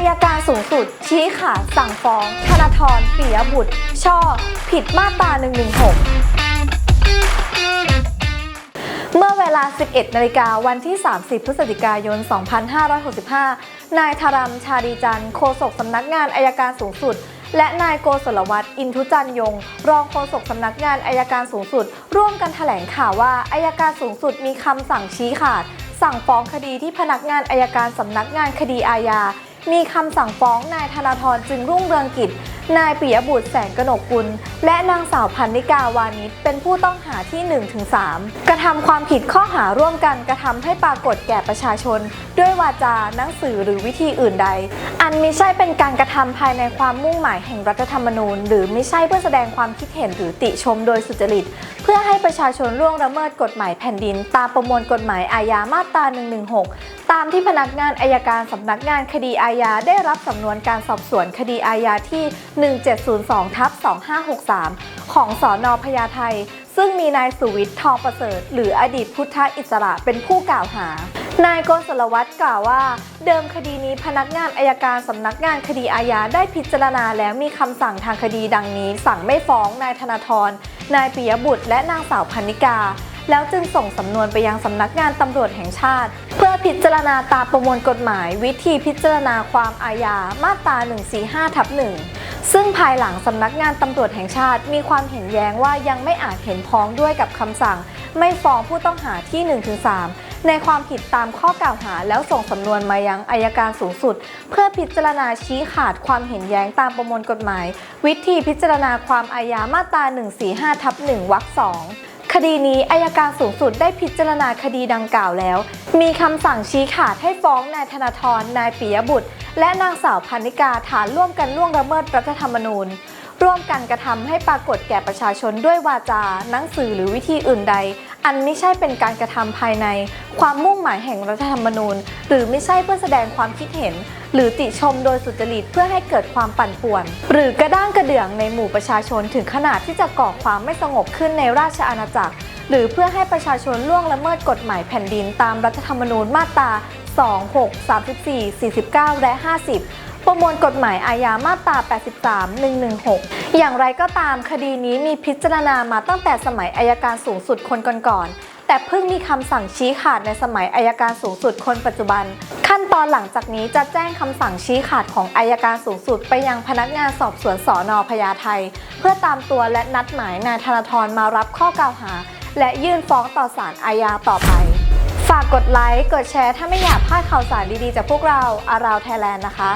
ายการสูงสุด ชี้ขาดสั่งฟ้อง ธนาธรปิยบุตร ช่อ ผิดมาตรา 116 เมื่อเวลา 11 นาฬิกาวันที่ 30 พฤศจิกายน 2565 นายธารัมชาดีจันโฆษกสำนักงานอายการสูงสุด และนายโกศลวัฒน์อินทุจันยง รองโฆษกสำนักงานอายการสูงสุด ร่วมกันแถลงข่าวว่าอายการสูงสุดมีคำสั่งชี้ขาด สั่งฟ้องคดีที่พนักงานอายการสำนักงานคดีอาญา มีคำสั่งฟ้องนายธนาธรจึงรุ่งเรืองกิจ นายปิยบุตรแสงกนกกุล และนางสาวพันนิกาวานิชเป็นผู้ต้องหาที่ 1-3 กระทำความผิดข้อหาร่วมกันกระทำให้ปรากฏแก่ประชาชน ด้วยวาจาหนังสือหรือวิธีอื่นใด อันมิใช่เป็นการกระทำภายในความมุ่งหมายแห่งรัฐธรรมนูญ หรือไม่ใช่เพื่อแสดงความคิดเห็นหรือติชมโดยสุจริต เพื่อให้ประชาชนล่วงละเมิดกฎหมายแผ่นดิน ตามประมวลกฎหมายอาญามาตรา 116 ตามที่พนักงานอายการสำนักงานคดีอาญาได้รับสำนวนการสอบสวนคดีอาญาที่1702ทับ2563 ของสอนอพญาไทซึ่งมีนายสุวิทย์ทองประเสริฐ หรืออดีตพุทธอิสระเป็นผู้กล่าวหา นายโกศลวัฒน์กล่าวว่า เดิมคดีนี้พนักงานอายการสำนักงานคดีอาญาได้พิจารณาแล้วมีคำสั่งทางคดีดังนี้ สั่งไม่ฟ้องนายธนาธรนายปิยบุตร และนางสาวพันนิกาแล้วจึงส่งสำนวนไปยังสำนักงานตำรวจแห่งชาติ เพื่อพิจารณาตามประมวลกฎหมาย วิธีพิจารณาความอาญามาตรา 145ทับ1 ซึ่งภายหลังสำนักงานตำรวจแห่งชาติ มีความเห็นแย้งว่ายังไม่อาจเห็นพ้องด้วยกับคำสั่ง ไม่ฟ้องผู้ต้องหาที่ 1-3 ในความผิดตามข้อกล่าวหาแล้วส่งสำนวนมายังอายการสูงสุด เพื่อพิจารณาชี้ขาดความเห็นแย้งตามประมวลกฎหมาย วิธีพิจารณาความอาญามาตรา 145ทับ1วรรค2คดีนี้อายการสูงสุดได้พิจารณาคดีดังกล่าวแล้ว มีคำสั่งชี้ขาดให้ฟ้องนายธนาธรนายปิยบุตร และนางสาวพันนิกาฐานร่วมกันล่วงละเมิดรัฐธรรมนูญ ร่วมกันกระทำให้ปรากฏแก่ประชาชนด้วยวาจา หนังสือหรือวิธีอื่นใด อันไม่ใช่เป็นการกระทำภายใน ความมุ่งหมายแห่งรัฐธรรมนูญ หรือไม่ใช่เพื่อแสดงความคิดเห็น หรือติชมโดยสุจริตเพื่อให้เกิดความปั่นป่วน หรือกระด้างกระเดื่องในหมู่ประชาชนถึงขนาดที่จะก่อความไม่สงบขึ้นในราชอาณาจักรหรือเพื่อให้ประชาชนล่วงละเมิดกฎหมายแผ่นดินตามรัฐธรรมนูญมาตรา 26 34 49 และ 50 ประมวลกฎหมายอาญามาตรา 83 116 อย่างไรก็ตามคดีนี้มีพิจารณามาตั้งแต่สมัยอายการสูงสุดคนก่อนๆแต่เพิ่งมีคำสั่งชี้ขาดในสมัยอายการสูงสุดคนปัจจุบัน ขั้นตอนหลังจากนี้จะแจ้งคำสั่งชี้ขาดของอายการสูงสุดไปยังพนักงานสอบสวนสอนอพญาไทเพื่อตามตัวและนัดหมายนายธนาธรมารับข้อกล่าวหา และยื่นฟ้องต่อศาลอาญาต่อไป ฝากกดไลค์ กดแชร์ ถ้าไม่อยากพลาดข่าวสารดีๆ จากพวกเราอาราวไทยแลนด์นะคะ